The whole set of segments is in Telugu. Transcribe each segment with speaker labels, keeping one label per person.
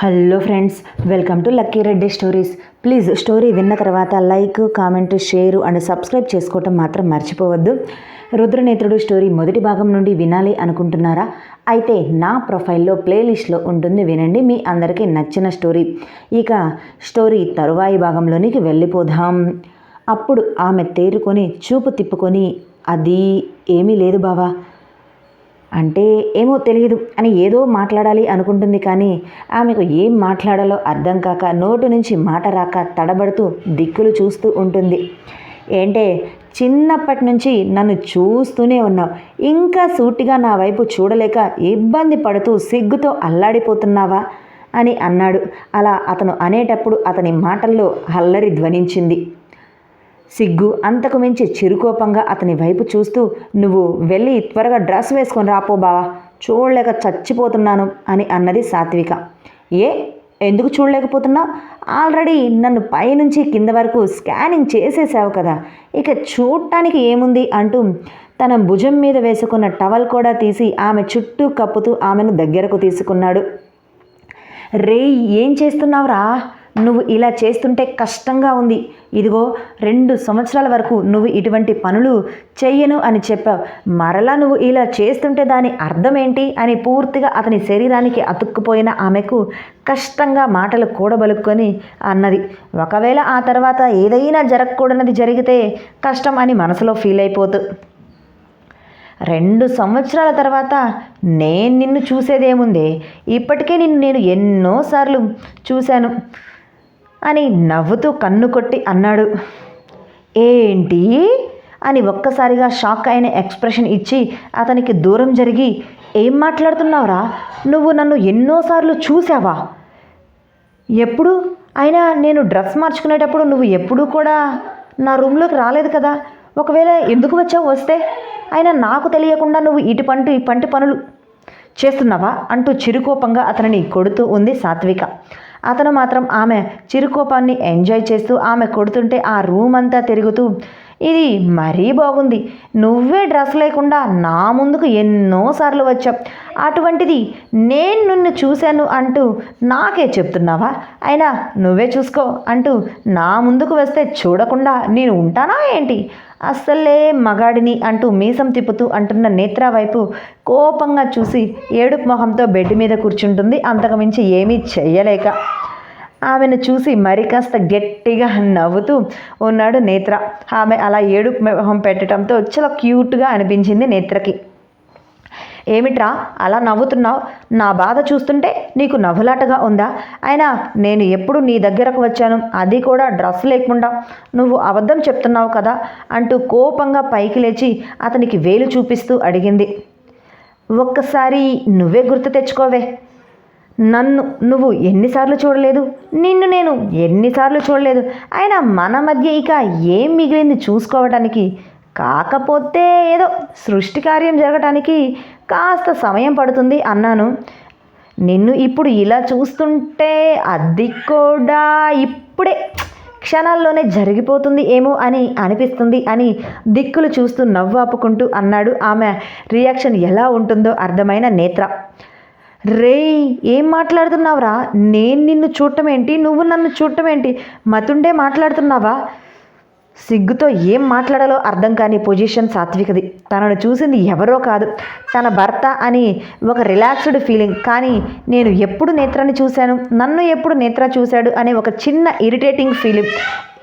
Speaker 1: Hello friends welcome to lucky Reddy stories please story విన్న తర్వాత like comment share and subscribe చేసుకోవటం మాత్రం మర్చిపోవద్దు. రుద్రనేత్రుడు స్టోరీ మొదటి భాగం నుండి వినాలి అనుకుంటున్నారా? అయితే నా ప్రొఫైల్లో ప్లేలిస్ట్లో ఉంటుంది వినండి మీ అందరికీ నచ్చిన స్టోరీ ఇక స్టోరీ తరువాయి భాగంలోనికి వెళ్ళిపోదాం. అప్పుడు ఆమె తేరుకొని చూపు తిప్పుకొని అది ఏమీ లేదు బావా అంటే ఏమో తెలియదు అని ఏదో మాట్లాడాలి అనుకుంటుంది కానీ ఆమెకు ఏం మాట్లాడాలో అర్థం కాక నోటు నుంచి మాట రాక తడబడుతూ దిక్కులు చూస్తూ ఉంటుంది. ఏంటే చిన్నప్పటి నుంచి నన్ను చూస్తూనే ఉన్నావు. ఇంకా సూటిగా నా వైపు చూడలేక ఇబ్బంది పడుతూ సిగ్గుతో అల్లాడిపోతున్నావా అని అన్నాడు. అలా అతను అనేటప్పుడు అతని మాటల్లో హల్లరి ధ్వనించింది. సిగ్గు అంతకు మించి చిరుకోపంగా అతని వైపు చూస్తూ నువ్వు వెళ్ళి త్వరగా డ్రెస్ వేసుకొని రాపో బావా చూడలేక చచ్చిపోతున్నాను అని అన్నది సాత్విక. ఏ? ఎందుకు చూడలేకపోతున్నావు? ఆల్రెడీ నన్ను పైనుంచి కింద వరకు స్కానింగ్ చేసేసావు కదా ఇక చూడటానికి ఏముంది అంటూ తన భుజం మీద వేసుకున్న టవల్ కూడా తీసి ఆమె చుట్టూ కప్పుతూ ఆమెను దగ్గరకు తీసుకున్నాడు. రే ఏం చేస్తున్నావురా? నువ్వు ఇలా చేస్తుంటే కష్టంగా ఉంది. ఇదిగో రెండు సంవత్సరాల వరకు నువ్వు ఇటువంటి పనులు చెయ్యను అని చెప్పావు. మరలా నువ్వు ఇలా చేస్తుంటే దాని అర్థం ఏంటి అని పూర్తిగా అతని శరీరానికి అతుక్కుపోయిన ఆమెకు కష్టంగా మాటలు కూడబలుక్కొని అన్నది. ఒకవేళ ఆ తర్వాత ఏదైనా జరగకూడనది జరిగితే కష్టం అని మనసులో ఫీల్ అయిపోతూ. రెండు సంవత్సరాల తర్వాత నేను నిన్ను చూసేదేముంది? ఇప్పటికే నిన్ను నేను ఎన్నోసార్లు చూశాను. అని నవ్వుతూ కన్ను కొట్టి అన్నాడు. ఏంటి? అని ఒక్కసారిగా షాక్ అయిన ఎక్స్ప్రెషన్ ఇచ్చి అతనికి దూరం జరిగి ఏం మాట్లాడుతున్నావురా? నువ్వు నన్ను ఎన్నోసార్లు చూసావా ఎప్పుడు? అయినా నేను డ్రెస్ మార్చుకునేటప్పుడు నువ్వు ఎప్పుడూ కూడా నా రూమ్లోకి రాలేదు కదా. ఒకవేళ ఎందుకు వచ్చావు వస్తే? అయినా నాకు తెలియకుండా నువ్వు ఇటు పంటి పంటి పనులు చేస్తున్నావా? అంటూ చిరుకోపంగా అతనిని కొడుతూ ఉంది సాత్విక. అతను మాత్రం ఆమె చిరుకోపాన్ని ఎంజాయ్ చేస్తూ ఆమె కొడుతుంటే ఆ రూమ్ అంతా తిరుగుతూ ఇది మరీ బాగుంది. నువ్వే డ్రెస్ లేకుండా నా ముందుకు ఎన్నోసార్లు వచ్చావు. అటువంటిది నేను నిన్ను చూశాను అంటూ నాకే చెప్తున్నావా? అయినా నువ్వే చూసుకో అంటూ నా ముందుకు వస్తే చూడకుండా నేను ఉంటానా ఏంటి? అస్సలే మగాడిని అంటూ మీసం తిప్పుతూ అంటున్న నేత్ర వైపు కోపంగా చూసి ఏడుపు మొహంతో బెడ్ మీద కూర్చుంటుంది. అంతకుమించి ఏమీ చెయ్యలేక ఆమెను చూసి మరి కాస్త గట్టిగా నవ్వుతూ ఉన్నాడు నేత్ర. ఆమె అలా ఏడుపు మొహం పెట్టడంతో చాలా క్యూట్గా అనిపించింది నేత్రకి. ఏమిట్రా అలా నవ్వుతున్నావు? నా బాధ చూస్తుంటే నీకు నవ్వులాటగా ఉందా? అయినా నేను ఎప్పుడు నీ దగ్గరకు వచ్చాను? అది కూడా డ్రెస్ లేకుండా. నువ్వు అబద్ధం చెప్తున్నావు కదా? అంటూ కోపంగా పైకి లేచి అతనికి వేలు చూపిస్తూ అడిగింది. ఒక్కసారి నువ్వే గుర్తు తెచ్చుకోవే. నన్ను నువ్వు ఎన్నిసార్లు చూడలేదు? నిన్ను నేను ఎన్నిసార్లు చూడలేదు? అయినా మన మధ్య ఇక ఏం మిగిలింది చూసుకోవడానికి కాకపోతే ఏదో సృష్టి కార్యం జరగటానికి కాస్త సమయం పడుతుంది అన్నాను. నిన్ను ఇప్పుడు ఇలా చూస్తుంటే అది కూడా ఇప్పుడే క్షణాల్లోనే జరిగిపోతుంది ఏమో అని అనిపిస్తుంది అని దిక్కులు చూస్తూ నవ్వు ఆపుకుంటూ అన్నాడు. ఆమె రియాక్షన్ ఎలా ఉంటుందో అర్థమైన నేత్ర. రేయ్ ఏం మాట్లాడుతున్నావురా? నేను నిన్ను చూడటం ఏంటి? నువ్వు నన్ను చూడటం ఏంటి? మతుండే మాట్లాడుతున్నావా? సిగ్గుతో ఏం మాట్లాడాలో అర్థం కాని పొజిషన్ సాత్వికది. తనను చూసింది ఎవరో కాదు. తన భర్త అని ఒక రిలాక్స్డ్ ఫీలింగ్. కానీ నేను ఎప్పుడు నేత్రాన్ని చూశాను? నన్ను ఎప్పుడు నేత్ర చూశాడు? అనే ఒక చిన్న ఇరిటేటింగ్ ఫీలింగ్.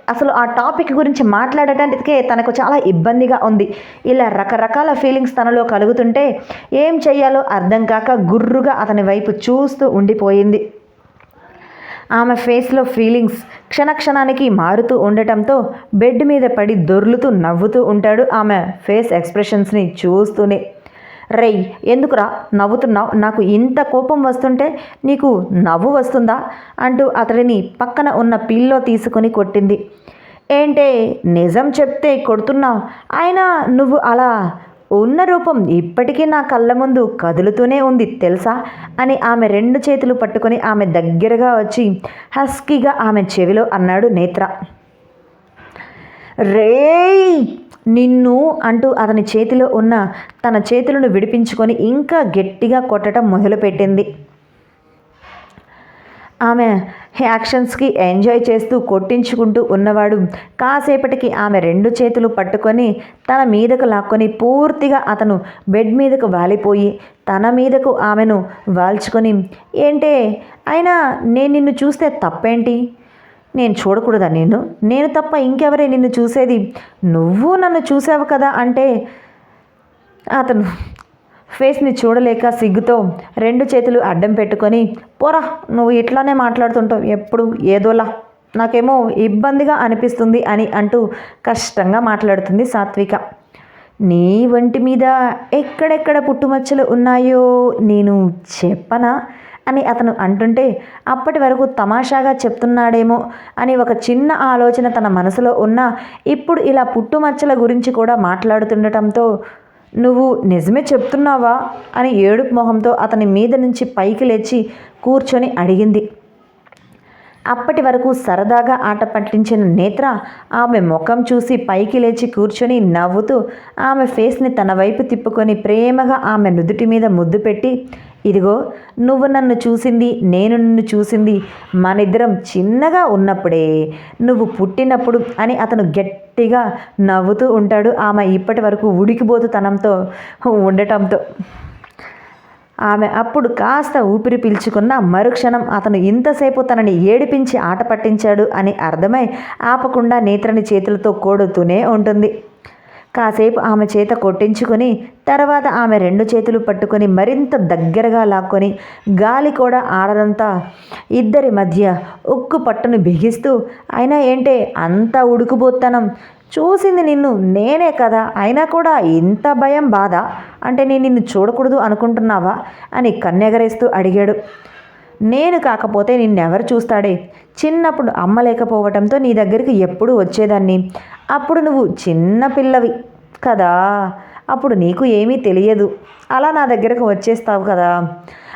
Speaker 1: అసలు ఆ టాపిక్ గురించి మాట్లాడటానికే తనకు చాలా ఇబ్బందిగా ఉంది. ఇలా రకరకాల ఫీలింగ్స్ తనలో కలుగుతుంటే ఏం చేయాలో అర్థం కాక గుర్రుగా అతని వైపు చూస్తూ ఉండిపోయింది. ఆమె ఫేస్లో ఫీలింగ్స్ క్షణక్షణానికి మారుతూ ఉండటంతో బెడ్ మీద పడి దొర్లుతూ నవ్వుతూ ఉంటాడు ఆమె ఫేస్ ఎక్స్ప్రెషన్స్ని చూస్తూనే. రేయ్ ఎందుకురా నవ్వుతున్నావు? నాకు ఇంత కోపం వస్తుంటే నీకు నవ్వు వస్తుందా? అంటూ అతడిని పక్కన ఉన్న పిల్లో తీసుకొని కొట్టింది. ఏంటే నిజం చెప్తే కొడుతున్నావు? అయినా నువ్వు అలా ఉన్న రూపం ఇప్పటికీ నా కళ్ళ ముందు కదులుతూనే ఉంది తెలుసా? అని ఆమె రెండు చేతులు పట్టుకొని ఆమె దగ్గరగా వచ్చి హస్కీగా ఆమె చెవిలో అన్నాడు నేత్ర. రేయ్! నిన్ను అంటూ అతని చేతిలో ఉన్న తన చేతులను విడిపించుకొని ఇంకా గట్టిగా కొట్టడం మొదలుపెట్టింది. ఆమె యాక్షన్స్కి ఎంజాయ్ చేస్తూ కొట్టించుకుంటూ ఉన్నవాడు. కాసేపటికి ఆమె రెండు చేతులు పట్టుకొని తన మీదకు లాక్కొని పూర్తిగా అతను బెడ్ మీదకు వాలిపోయి తన మీదకు ఆమెను వాల్చుకొని ఏంటే అయినా నేను నిన్ను చూస్తే తప్పేంటి? నేను చూడకూడదా నేను నేను తప్ప ఇంకెవరే నిన్ను చూసేది? నువ్వు నన్ను చూసావు కదా అంటే అతను ఫేస్ని చూడలేక సిగ్గుతో రెండు చేతులు అడ్డం పెట్టుకొని పోరా నువ్వు ఇట్లానే మాట్లాడుతుంటావు ఎప్పుడు ఏదోలా. నాకేమో ఇబ్బందిగా అనిపిస్తుంది అని అంటూ కష్టంగా మాట్లాడుతుంది సాత్విక. నీ వంటి మీద ఎక్కడెక్కడ పుట్టుమచ్చలు ఉన్నాయో నేను చెప్పనా? అని అతను అంటుంటే అప్పటి వరకు తమాషాగా చెప్తున్నాడేమో అని ఒక చిన్న ఆలోచన తన మనసులో ఉన్నా ఇప్పుడు ఇలా పుట్టుమచ్చల గురించి కూడా మాట్లాడుతుండటంతో నువ్వు నిజమే చెప్తున్నావా? అని ఏడుపు మొహంతో అతని మీద నుంచి పైకి లేచి కూర్చొని అడిగింది. అప్పటి వరకు సరదాగా ఆట పట్టించిన నేత్ర ఆమె ముఖం చూసి పైకి లేచి కూర్చొని నవ్వుతూ ఆమె ఫేస్ని తన వైపు తిప్పుకొని ప్రేమగా ఆమె నుదుటి మీద ముద్దు పెట్టి ఇదిగో నువ్వు నన్ను చూసింది నేను నిన్ను చూసింది మనిద్దరం చిన్నగా ఉన్నప్పుడే నువ్వు పుట్టినప్పుడు అని అతను గట్టిగా నవ్వుతూ ఉంటాడు. ఆమె ఇప్పటి వరకు ఉడికిపోతుతనంతో ఉండటంతో. ఆమె అప్పుడు కాస్త ఊపిరి పీల్చుకున్న మరుక్షణం అతను ఇంతసేపు తనని ఏడిపించి ఆట పట్టించాడు అని అర్థమై ఆపకుండా నేత్రని చేతులతో కోడుతూనే ఉంటుంది. కాసేపు ఆమె చేత కొట్టించుకొని తర్వాత ఆమె రెండు చేతులు పట్టుకొని మరింత దగ్గరగా లాక్కొని గాలి కూడా ఆడదంతా ఇద్దరి మధ్య ఉక్కు పట్టును బిగిస్తూ అయినా ఏంటే అంత ఉడుకుబోత్తనం. చూసింది నిన్ను నేనే కదా అయినా కూడా ఇంత భయం బాధ? అంటే నేను నిన్ను చూడకూడదు అనుకుంటున్నావా? అని కన్నెగరేస్తూ అడిగాడు. నేను కాకపోతే నిన్నెవరు చూస్తాడే? చిన్నప్పుడు అమ్మ లేకపోవటంతో నీ దగ్గరికి ఎప్పుడు వచ్చేదాన్ని. అప్పుడు నువ్వు చిన్న పిల్లవి కదా. అప్పుడు నీకు ఏమీ తెలియదు. అలా నా దగ్గరకు వచ్చేస్తావు కదా.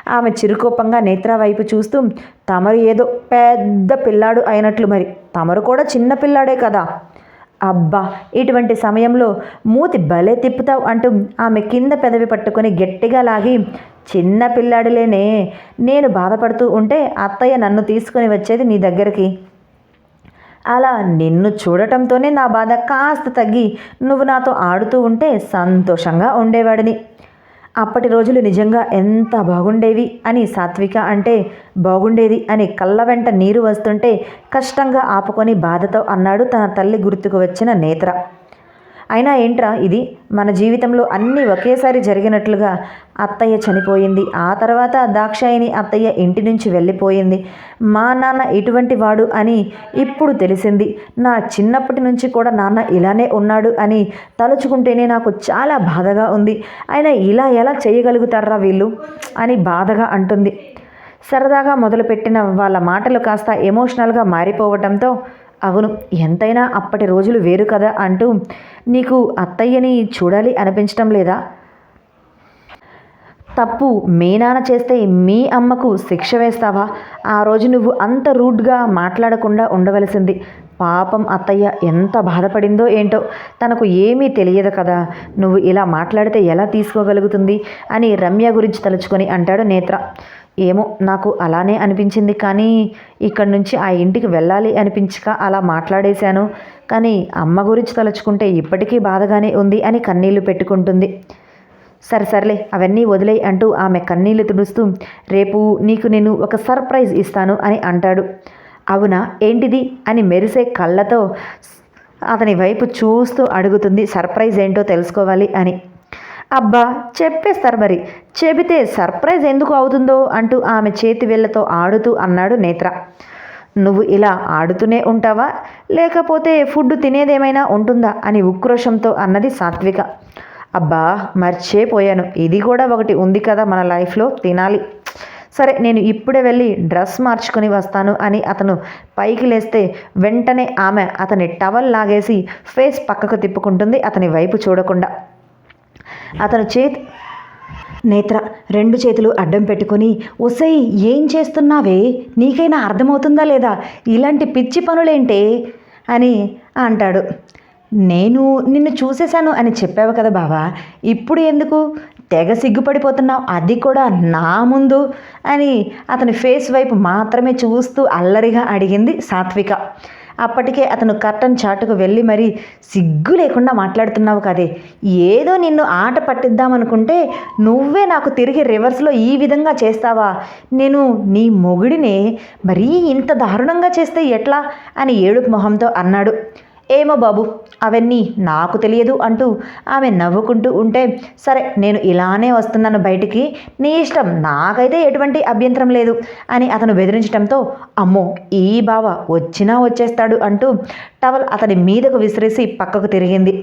Speaker 1: ఆమె చిరుకోపంగా నేత్ర వైపు చూస్తూ తమరు ఏదో పెద్ద పిల్లాడు అయినట్లు మరి. తమరు కూడా చిన్న పిల్లాడే కదా. అబ్బా ఇటువంటి సమయంలో మూతి భలే తిప్పుతావు అంటూ ఆమె కింద పెదవి పట్టుకొని గట్టిగా లాగి చిన్న పిల్లాడిలేనే నేను బాధపడుతూ ఉంటే అత్తయ్య నన్ను తీసుకొని వచ్చేది నీ దగ్గరికి. అలా నిన్ను చూడటంతోనే నా బాధ కాస్త తగ్గి నువ్వు నాతో ఆడుతూ ఉంటే సంతోషంగా ఉండేవాడిని. అప్పటి రోజులు నిజంగా ఎంత బాగుండేవి అని సాత్విక అంటే బాగుండేది అని కళ్ళ వెంట నీరు వస్తుంటే కష్టంగా ఆపుకొని బాధతో అన్నాడు తన తల్లి గుర్తుకు వచ్చిన నేత్ర. అయినా ఏంట్రా ఇది? మన జీవితంలో అన్నీ ఒకేసారి జరిగినట్లుగా అత్తయ్య చనిపోయింది. ఆ తర్వాత దాక్షాయిని అత్తయ్య ఇంటి నుంచి వెళ్ళిపోయింది. మా నాన్న ఇటువంటి వాడు అని ఇప్పుడు తెలిసింది. నా చిన్నప్పటి నుంచి కూడా నాన్న ఇలానే ఉన్నాడు అని తలుచుకుంటేనే నాకు చాలా బాధగా ఉంది. అయినా ఇలా ఎలా చేయగలుగుతారా వీళ్ళు? అని బాధగా అంటుంది. సరదాగా మొదలుపెట్టిన వాళ్ళ మాటలు కాస్త ఎమోషనల్గా మారిపోవడంతో అవును ఎంతైనా అప్పటి రోజులు వేరు కదా అంటూ నీకు అత్తయ్యని చూడాలి అనిపించటం లేదా? తప్పు మీ నాన్న చేస్తే మీ అమ్మకు శిక్ష వేస్తావా? ఆ రోజు నువ్వు అంత రూడ్గా మాట్లాడకుండా ఉండవలసింది. పాపం అత్తయ్య ఎంత బాధపడిందో ఏంటో తనకు ఏమీ తెలియదు కదా. నువ్వు ఇలా మాట్లాడితే ఎలా తీసుకోగలుగుతుంది అని రమ్య గురించి తలుచుకొని అంటాడు నేత్ర. ఏమో నాకు అలానే అనిపించింది కానీ ఇక్కడి నుంచి ఆ ఇంటికి వెళ్ళాలి అనిపించక అలా మాట్లాడేశాను. కానీ అమ్మ గురించి తలుచుకుంటే ఇప్పటికీ బాధగానే ఉంది అని కన్నీళ్ళు పెట్టుకుంటుంది. సరే సర్లే అవన్నీ వదిలేయి అంటూ ఆమె కన్నీళ్ళు తుడుస్తూ రేపు నీకు నేను ఒక సర్ప్రైజ్ ఇస్తాను అని అంటాడు. అవునా ఏంటిది? అని మెరిసే కళ్ళతో అతని వైపు చూస్తూ అడుగుతుంది సర్ప్రైజ్ ఏంటో తెలుసుకోవాలి అని. అబ్బా చెప్పేస్తారు మరి. చెబితే సర్ప్రైజ్ ఎందుకు అవుతుందో అంటూ ఆమె చేతి వేళ్ళతో ఆడుతూ అన్నాడు నేత్ర. నువ్వు ఇలా ఆడుతూనే ఉంటావా? లేకపోతే ఫుడ్ తినేదేమైనా ఉంటుందా? అని ఉక్రోషంతో అన్నది సాత్విక. అబ్బా మర్చిపోయాను. ఇది కూడా ఒకటి ఉంది కదా మన లైఫ్లో తినాలి. సరే నేను ఇప్పుడే వెళ్ళి డ్రెస్ మార్చుకుని వస్తాను అని అతను పైకి లేస్తే వెంటనే ఆమె అతని టవల్ లాగేసి ఫేస్ పక్కకు తిప్పుకుంటుంది అతని వైపు చూడకుండా. అతను చేతి నేత్ర రెండు చేతులు అడ్డం పెట్టుకొని ఒసై ఏం చేస్తున్నావే? నీకైనా అర్థమవుతుందా లేదా? ఇలాంటి పిచ్చి పనులేంటే? అని అంటాడు. నేను నిన్ను చూసేశాను అని చెప్పావు కదా బావా ఇప్పుడు ఎందుకు? తెగ సిగ్గుపడిపోతున్నావు అది కూడా నా ముందు అని అతని ఫేస్ వైపు మాత్రమే చూస్తూ అల్లరిగా అడిగింది సాత్విక. అప్పటికే అతను కర్టన్ చాటుకు వెళ్ళి మరి సిగ్గు లేకుండా మాట్లాడుతున్నావు కదే. ఏదో నిన్ను ఆట పట్టిద్దామనుకుంటే నువ్వే నాకు తిరిగి రివర్స్లో ఈ విధంగా చేస్తావా? నేను నీ మొగుడినే మరీ ఇంత దారుణంగా చేస్తే ఎట్లా? అని ఏడుపు మొహంతో అన్నాడు. ఏమో బాబు అవన్నీ నాకు తెలియదు అంటూ ఆమె నవ్వుకుంటూ ఉంటే సరే నేను ఇలానే వస్తున్నాను బయటికి నీ ఇష్టం నాకైతే ఎటువంటి అభ్యంతరం లేదు అని అతను బెదిరించడంతో అమ్మో ఈ బావ వచ్చినా వచ్చేస్తాడు అంటూ టవల్ అతని మీదకు విసిరేసి పక్కకు తిరిగింది.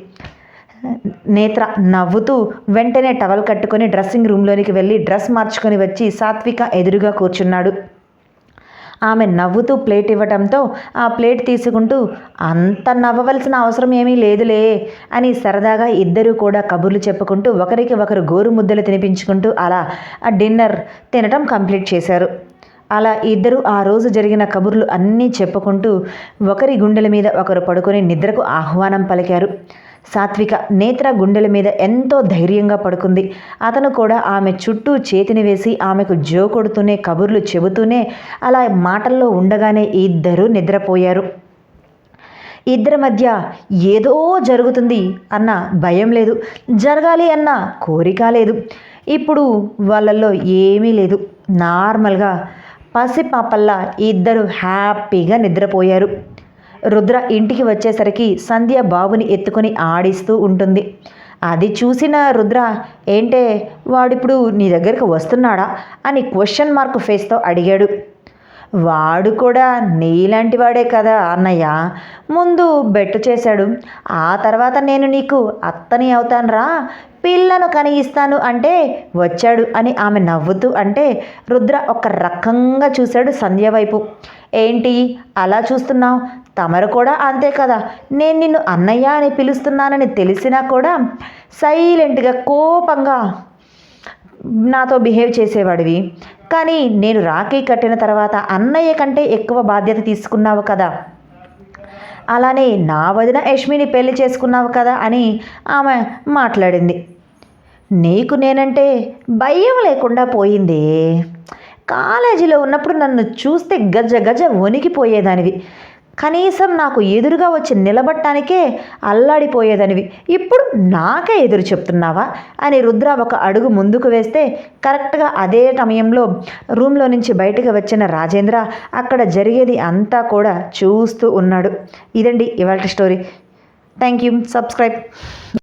Speaker 1: నేత్ర నవ్వుతూ వెంటనే టవల్ కట్టుకొని డ్రెస్సింగ్ రూమ్లోనికి వెళ్ళి డ్రెస్ మార్చుకొని వచ్చి సాత్విక ఎదురుగా కూర్చున్నాడు. ఆమె నవ్వుతూ ప్లేట్ ఇవ్వటంతో ఆ ప్లేట్ తీసుకుంటూ అంత నవ్వవలసిన అవసరం ఏమీ లేదులే అని సరదాగా ఇద్దరూ కూడా కబుర్లు చెప్పుకుంటూ ఒకరికి ఒకరు గోరు ముద్దలు తినిపించుకుంటూ అలా ఆ డిన్నర్ తినటం కంప్లీట్ చేశారు. అలా ఇద్దరు ఆ రోజు జరిగిన కబుర్లు అన్నీ చెప్పుకుంటూ ఒకరి గుండెల మీద ఒకరు పడుకొని నిద్రకు ఆహ్వానం పలికారు. సాత్విక నేత్ర గుండెల మీద ఎంతో ధైర్యంగా పడుకుంది. అతను కూడా ఆమె చుట్టూ చేతిని వేసి ఆమెకు జో కొడుతూనే కబుర్లు చెబుతూనే అలా మాటల్లో ఉండగానే ఇద్దరూ నిద్రపోయారు. ఇద్దరి మధ్య ఏదో జరుగుతుంది అన్న భయం లేదు. జరగాలి అన్న కోరిక లేదు. ఇప్పుడు వాళ్ళల్లో ఏమీ లేదు. నార్మల్గా పసిపాపల్లా ఇద్దరు హ్యాపీగా నిద్రపోయారు. రుద్ర ఇంటికి వచ్చేసరికి సంధ్య బాబుని ఎత్తుకొని ఆడిస్తూ ఉంటుంది. అది చూసిన రుద్ర ఏంటే వాడిప్పుడు నీ దగ్గరికి వస్తున్నాడా? అని క్వశ్చన్ మార్క్ ఫేస్తో అడిగాడు. వాడు కూడా నీలాంటి వాడే కదా అన్నయ్య. ముందు బెట్టు చేశాడు. ఆ తర్వాత నేను నీకు అత్తని అవుతానురా. పిల్లను కనిగిస్తాను అంటే వచ్చాడు అని ఆమె నవ్వుతూ అంటే రుద్ర ఒక రకంగా చూశాడు సంధ్య వైపు. ఏంటి? అలా చూస్తున్నావు? తమరు కూడా అంతే కదా. నేను నిన్ను అన్నయ్య అని పిలుస్తున్నానని తెలిసినా కూడా సైలెంట్గా కోపంగా నాతో బిహేవ్ చేసేవాడివి. కానీ నేను రాఖీ కట్టిన తర్వాత అన్నయ్య కంటే ఎక్కువ బాధ్యత తీసుకున్నావు కదా. అలానే నా వదిన యష్మిని పెళ్ళి చేసుకున్నావు కదా అని ఆమె మాట్లాడింది. నీకు నేనంటే భయం లేకుండా పోయింది. కాలేజీలో ఉన్నప్పుడు నన్ను చూస్తే గజ గజ వణికిపోయేదానివి. కనీసం నాకు ఎదురుగా వచ్చి నిలబట్టానికే అల్లాడిపోయేదనివి. ఇప్పుడు నాకే ఎదురు చెప్తున్నావా? అని రుద్ర ఒక అడుగు ముందుకు వేస్తే కరెక్ట్గా అదే సమయంలో రూమ్లో నుంచి బయటకు వచ్చిన రాజేంద్ర అక్కడ జరిగేది అంతా కూడా చూస్తూ ఉన్నాడు. ఇదండి ఇవాళ స్టోరీ. Thank you. సబ్స్క్రైబ్.